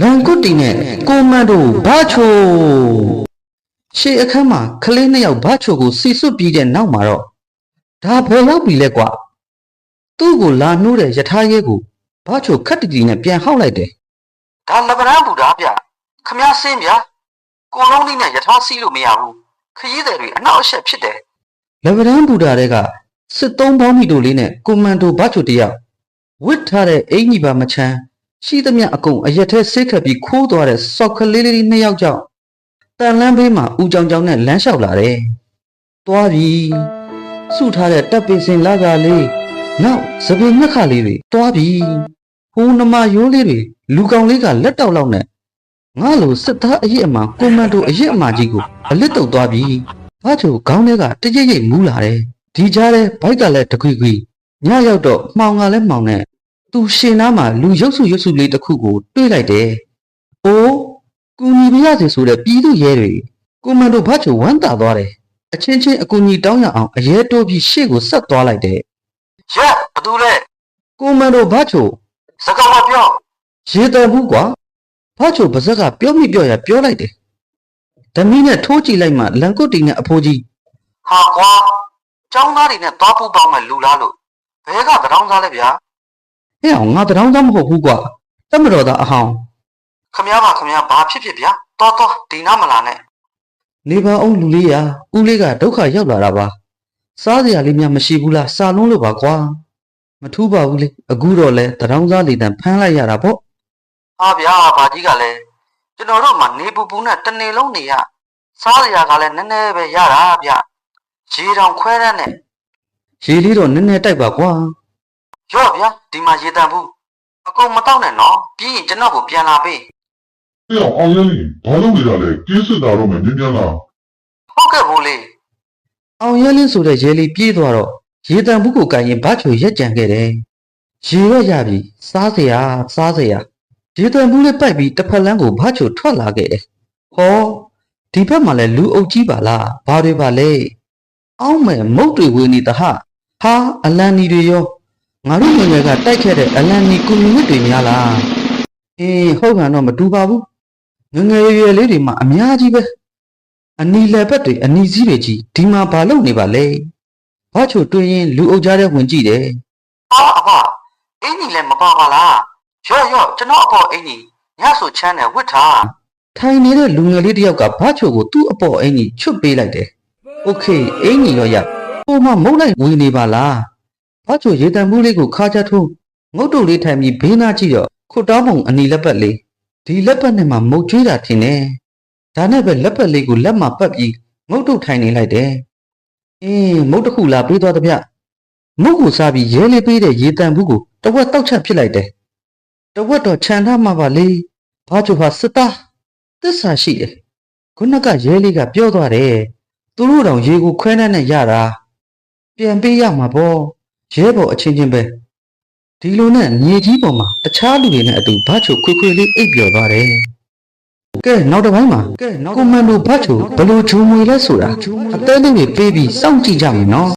လန်ကွတ်တီနဲ့ကိုမန်တို့ဘာချိုရှေ့အခန်းမှာကလေးနှစ်ယောက်ဘာချိုကိုစီစွတ်ပြီးတဲ့နောက်မှာတော့ဒါဘယ်ရောက်ပြီလဲကွာသူ့ကိုလာနှိုးတဲ့ယထာရဲကိုဘာချိုခက်တီတီနဲ့ပြန်ဟောက်လိုက်တယ်ဒါလဗရန်ဘူတာဗျခမည်းစင်းဗျာကိုလုံးလေးနဲ့ယထာစီးလို့မရဘူးခရီးသည်တွေအနောက်အရှက်ဖြစ်တယ်လဗရန်ဘူတာတွေကစစ်သုံးပေါင်းမီတိုလေးနဲ့ကိုမန်တိုဘာချိုတယောက်ဝစ်ထားတဲ့အင်ကြီးပါမချမ်း ရှိသမျှအကုန်အရက်ထဲဆေးခတ်ပြီးခိုးသွားတဲ့စောက်ကလေးလေးနှစ်ယောက်ကြောင့်တန်လန်းဘေးမှာဦးကြောင်ကြောင်နဲ့လမ်းလျှောက်လာတယ်။သွားပြီ။စုထားတဲ့တပ်ပင်စင်လာကလေးနောက်သပင်ညက်ခလေးတွေသွားပြီ။ဟိုးနမရိုးလေးတွေလူကောင်လေးကလက်တောက်လောက်နဲ့ငါလိုစစ်သားအရက်အမှန်ကွန်မန်ဒိုအရက်အမှန်ကြီးကိုအလစ်တုပ်သွားပြီ။ဘာချိုခေါင်းထဲကတကြိတ်ကြိတ်မူးလာတယ်။ဒီကြားထဲဘိုက်ကလည်းတခွေခွေညရောက်တော့မှောင်ကလည်းမှောင်နဲ့ သူရှင်နားမှာလူရုပ်စုရုပ်စုလေးတစ်ခုကိုတွေ့လိုက်တယ်။အိုးကူညီပြရစီဆိုတဲ့ပြည်သူရဲတွေကိုမန်ဒိုဘာချိုဝမ်းသာသွားတယ်။အချင်းချင်းအကူအညီတောင်းရအောင်အရဲတိုးပြီးရှေ့ကိုဆက်သွားလိုက်တယ်။ရက်ဘသူလဲကိုမန်ဒိုဘာချိုစကားမပြောရေတံဘူးကွာဘာချိုပါဇက်ကပြောမိပြောရပြောလိုက်တယ်။ဓမီနဲ့ထိုးကြည့်လိုက်မှလန်ကွတ်တီနဲ့အဖိုးကြီးဟာကွာចောင်းသားတွေနဲ့သွားပူပေါင်းမဲ့လူလားလို့ဘဲကတရောင်းသားလဲဗျာ ဟဲ့အောင်ငါတရောင်းသားမဟုတ်ဘူးကွာတမတော်သားအဟောင်းခမ ्या ပါခမ ्या ဘာဖြစ်ဖြစ်ဗျာတော်တော်ဒီနားမလာနဲ့နေပါအောင်လူလေးရာဦးလေးကဒုက္ခရောက်လာတာပါစားစရာလေးများမရှိဘူးလားစာလုံးလို့ပါကွာမထူးပါဘူးလေအခုတော့လဲတရောင်းသားလေးတန်ဖမ်းလိုက်ရတာပေါ့ဟာဗျာဘာကြီးကလည်းကျွန်တော်တို့မှနေပူပူနဲ့တစ်နေ့လုံးနေရစားစရာကလည်းနည်းနည်းပဲရတာဗျရေတောင်ခွဲရမ်းနဲ့ရေလေးတော့နည်းနည်းတိုက်ပါကွာ ရော့ဗျာဒီမှာရေတံဘူးအကုန်မတော့နဲ့နော်ပြီးရင်ကျွန်တော်ကိုပြန်လာပေး။အဲ့အောင်အောင်ရင်းဘာလုပ်နေတာလဲ။ကင်းစစ်တာတော့မယ်မြင်မြန်လားဟုတ်ကဲ့ဘိုးလေးအောင်ရဲလင်းဆိုတဲ့ရဲလေးပြေးသွားတော့ရေတံဘူးကိုကန်ရင်ဘာချိုရက်ကြံခဲ့တယ်ရေတော့ရပြီစားစရာစားစရာရေတံဘူးလေးပိုက်ပြီးတစ်ဖက်လန်းကိုဘာချိုထွက်လာခဲ့တယ်ဟောဒီဘက်မှာလဲလူအုပ်ကြီးပါလားဘာတွေပါလဲအောင်းမဲ့မုတ်တွေဝေနေတဟဟာအလန်နီတွေရော ငါတို့ငယ်ငယ်ကတိုက်ခဲ့တဲ့အလန်နီကွန်မြူနစ်တွေများလား အေးဟုတ်ကန်တော့မတူပါဘူးငယ်ငယ်ရွယ်ရွယ်လေးတွေမှာအများကြီးပဲအနီလက်ဘက်တွေအနီစည်းတွေကြီးဒီမှာဘာလုပ်နေပါလဲဘာချိုတွင်ရင်လူအုပ်ကြားထဲဝင်ကြည့်တယ်အာအဖအင်းကြီးလည်းမပါပါလားရော့ရော့ကျွန်တော်အပေါ်အင်းကြီးညဆိုချမ်းတယ်ဝတ်ထားထိုင်နေတဲ့လူငယ်လေးတစ်ယောက်ကဘာချိုကိုသူ့အပေါ်အင်းကြီးချွတ်ပေးလိုက်တယ်โอเคအင်းကြီးရောရဟိုမှာမုတ်လိုက်ဝင်နေပါလား ဘာချိုရေတံမှုလေးကိုခါချထိုးငုတ်တုတ်လေးထိုင်ပြီးဘေးနားကြည့်တော့ခုတ်တောင်းပုံအနီလက်ပတ်လေးဒီလက်ပတ်နဲ့မှမုတ်ကျွေးတာထင်တယ်။ဒါနဲ့ပဲလက်ပတ်လေးကိုလက်မှာပတ်ပြီးငုတ်တုတ်ထိုင်နေလိုက်တယ်။အင်းမုတ်တစ်ခုလာပေးသွားသည်ဗျ။မုတ်ကိုစားပြီးရဲလေးပေးတဲ့ရေတံဘူးကိုတဝက်တောက်ချက်ဖြစ်လိုက်တယ်။တဝက်တော့ခြံထားမှာပါလေ။ဘာချိုဟာစစ်သားသစ္စာရှိတယ်။ခုနကရဲလေးကပြောသွားတယ်။သူတို့တောင်ရေကိုခွဲနှက်နဲ့ရတာ။ပြန်ပေးရမှာပေါ့။ ရဲဘော်အချင်းချင်းပဲ။ဒီလိုနဲ့မြေကြီးပေါ်မှာတခြားလူတွေနဲ့အတူဘာချိုခွေခွေလေးအိပ်ပျော်သွားတယ်။ကဲနောက်တစ်ပိုင်းမှာကဲကွန်မန်ဒိုဘာချိုဘယ်လိုဂျုံမွေလဲဆိုတာအသေးလေးတွေပေးပြီးစောင့်ကြည့်ကြမယ်နော်